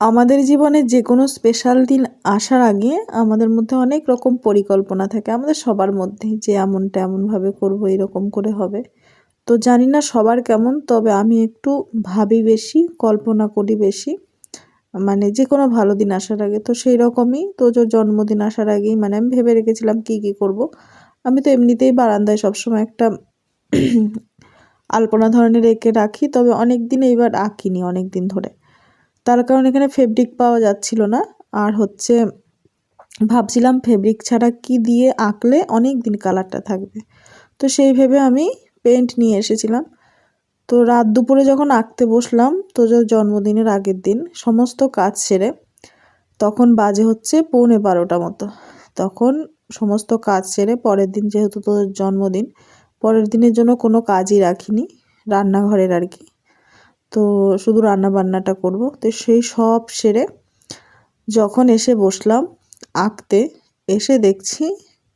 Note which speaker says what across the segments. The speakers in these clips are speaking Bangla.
Speaker 1: আমাদের জীবনে যে কোনো স্পেশাল দিন আসার আগে আমাদের মধ্যে অনেক রকম পরিকল্পনা থাকে। আমাদের সবার মধ্যেই যে এমনটা এমনভাবে করব, এরকম করে হবে। তো জানি না সবার কেমন, তবে আমি একটু ভাবি বেশি, কল্পনা করি বেশি। মানে যে কোনো ভালো দিন আসার আগে তো সেই রকমই তোজোর জন্মদিন আসার আগেই মানে আমি ভেবে রেখেছিলাম কী কী করব। আমি তো এমনিতেই বারান্দায় সবসময় একটা আলপনা ধরনের এঁকে রাখি, তবে অনেক দিন এইবার আঁকিনি অনেক দিন ধরে। তার কারণ এখানে ফেব্রিক পাওয়া যাচ্ছিল না। আর হচ্ছে, ভাবছিলাম ফেব্রিক ছাড়া কি দিয়ে আঁকলে অনেক দিন কালারটা থাকবে। তো সেই ভেবে আমি পেন্ট নিয়ে এসেছিলাম। তো রাত দুপুরে যখন আঁকতে বসলাম, তো জন্মদিনের আগের দিন, সমস্ত কাজ সেরে, তখন বাজে হচ্ছে পৌনে বারোটা মতো। তখন সমস্ত কাজ সেরে পরের দিন যেহেতু তোদের জন্মদিন, পরের দিনের জন্য কোনো কাজই রাখিনি, রান্নাঘরের আর কি। তো শুধু রান্না বান্নাটা করব। তো সেই সব সেরে যখন এসে বসলাম আঁকতে, এসে দেখছি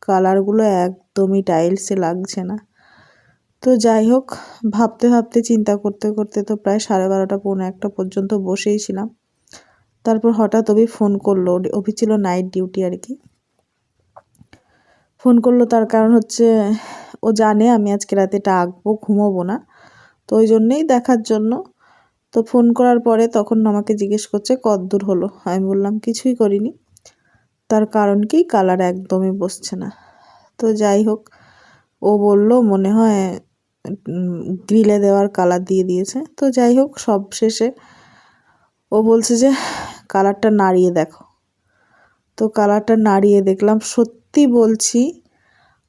Speaker 1: কালারগুলো একদমই টাইলসে লাগছে না। তো যাই হোক, ভাবতে ভাবতে, চিন্তা করতে করতে তো প্রায় সাড়ে বারোটা, পৌনে একটা পর্যন্ত বসেই ছিলাম। তারপর হঠাৎ অভি ফোন করল, অভি ছিল নাইট ডিউটি আর কি। ফোন করল তার কারণ হচ্ছে, ও জানে আমি আজকে রাতে এটা আঁকবো, ঘুমোবো না। তো ওই জন্যেই দেখার জন্য তো ফোন করার পরে তখন আমাকে জিজ্ঞেস করছে কদ্দূর হলো? আমি বললাম, কিছুই করিনি। তার কারণ কি? কালার একদমই বসছে না। তো যাই হোক, ও বলল, মনে হয় গ্রিলে দেওয়ার কালার দিয়ে দিয়েছে। তো যাই হোক, সব শেষে ও বলছে যে কালারটা নাড়িয়ে দেখো। তো কালারটা নাড়িয়ে দেখলাম, সত্যি বলছি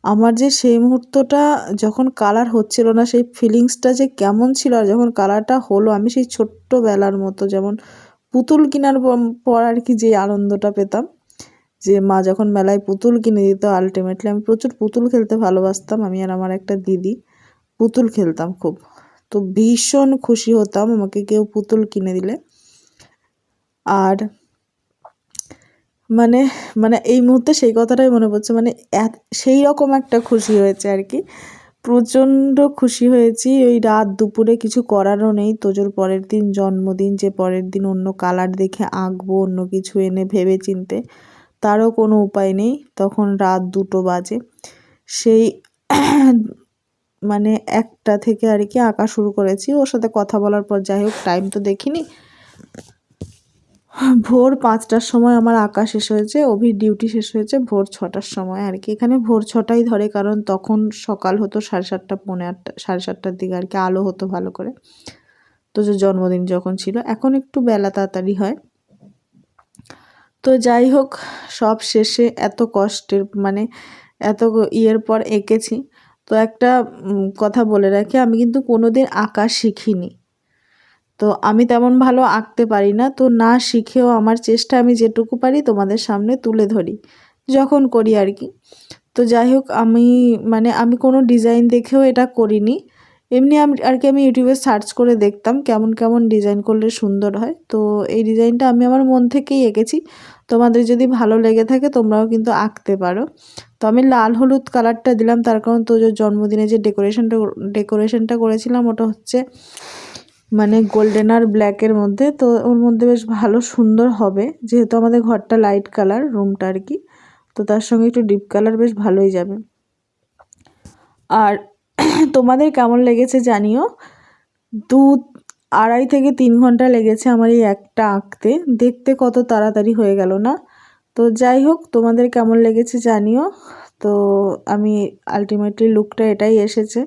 Speaker 1: আমার যে সেই মুহূর্তটা যখন কালার হচ্ছিল না, সেই ফিলিংসটা যে কেমন ছিল আর যখন কালারটা হলো, আমি সেই ছোট্টবেলার মতো যেমন পুতুল কেনার পর আর কি যে আনন্দটা পেতাম। যে মা যখন মেলায় পুতুল কিনে দিত আলটিমেটলি আমি প্রচুর পুতুল খেলতে ভালোবাসতাম, আমি আর আমার একটা দিদি পুতুল খেলতাম খুব। তো ভীষণ খুশি হতাম আমাকে কেউ পুতুল কিনে দিলে। আর মানে মানে এই মুহূর্তে সেই কথাটাই মনে পড়ছে। মানে সেই রকম একটা খুশি হয়েছে আর কি। প্রচণ্ড খুশি হয়েছি। ওই রাত দুপুরে কিছু করারও নেই। তোজোর পরের দিন জন্মদিন, যে পরের দিন অন্য কালার দেখে আঁকবো, অন্য কিছু এনে ভেবে চিনতে তারও কোনো উপায় নেই। তখন রাত দুটো বাজে। সেই মানে একটা থেকে আর কি আঁকা শুরু করেছি। ওর সাথে কথা বলার পর যাই হোক টাইম তো দেখিনি। ভোর পাঁচটার সময় আমার আঁকা শেষ হয়েছে, অভির ডিউটি শেষ হয়েছে ভোর ছটার সময় আর কি। এখানে ভোর ছটাই ধরে কারণ তখন সকাল হতো সাড়ে সাতটা, পৌনে আটটা, সাড়ে সাতটার দিকে আর কি, আলো হতো ভালো করে। তো যে জন্মদিন যখন ছিল, এখন একটু বেলা তাড়াতাড়ি হয়। তো যাই হোক, সব শেষে এত কষ্টের মানে এত ইয়ের পর এঁকেছি। তো একটা কথা বলে রাখি, আমি কিন্তু কোনো দিন আঁকা শিখিনি। তো আমি তেমন ভালো আঁকতে পারি না, তো না শিখেও আমার চেষ্টা আমি যেটুকু পারি তোমাদের সামনে তুলে ধরি, যখন করি আর কি। তো যাই হোক, আমি মানে আমি কোনো ডিজাইন দেখেও এটা করিনি। এমনি আমি আর কি আমি ইউটিউবে সার্চ করে দেখতাম কেমন কেমন ডিজাইন করলে সুন্দর হয়, তো এই ডিজাইনটা আমি আমার মন থেকেই এঁকেছি। তোমাদের যদি ভালো লেগে থাকে তোমরাও কিন্তু আঁকতে পারো। তো আমি লাল হলুদ কালারটা দিলাম, তার কারণ তো জন্মদিনে যে ডেকোরেশনটা ডেকোরেশনটা করেছিলাম ওটা হচ্ছে মানে গোল্ডেন আর ব্ল্যাকের মধ্যে, তো ওর মধ্যে বেশ ভালো সুন্দর হবে। যেহেতু আমাদের ঘরটা লাইট কালার রুমটা আর কি, তো তার সঙ্গে একটু ডিপ কালার বেশ ভালোই যাবে। আর তোমাদের কেমন লেগেছে জানিও? দু, আড়াই থেকে তিন ঘণ্টা লেগেছে আমার এই একটা আঁকতে। দেখতে কত তাড়াতাড়ি হয়ে গেল না? তো যাই হোক, তোমাদের কেমন লেগেছে জানিও। তো আমি আলটিমেটলি লুকটা এটাই এসেছে।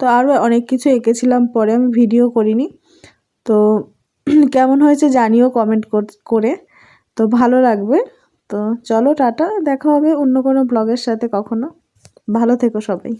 Speaker 1: তো আরও অনেক কিছু এঁকেছিলাম, পরে আমি ভিডিও করিনি। তো কেমন হয়েছে জানিও কমেন্ট করে তো ভালো লাগবে। তো চলো টাটা, দেখা হবে অন্য কোনো ব্লগের সাথে কখনো। ভালো থেকো সবাই।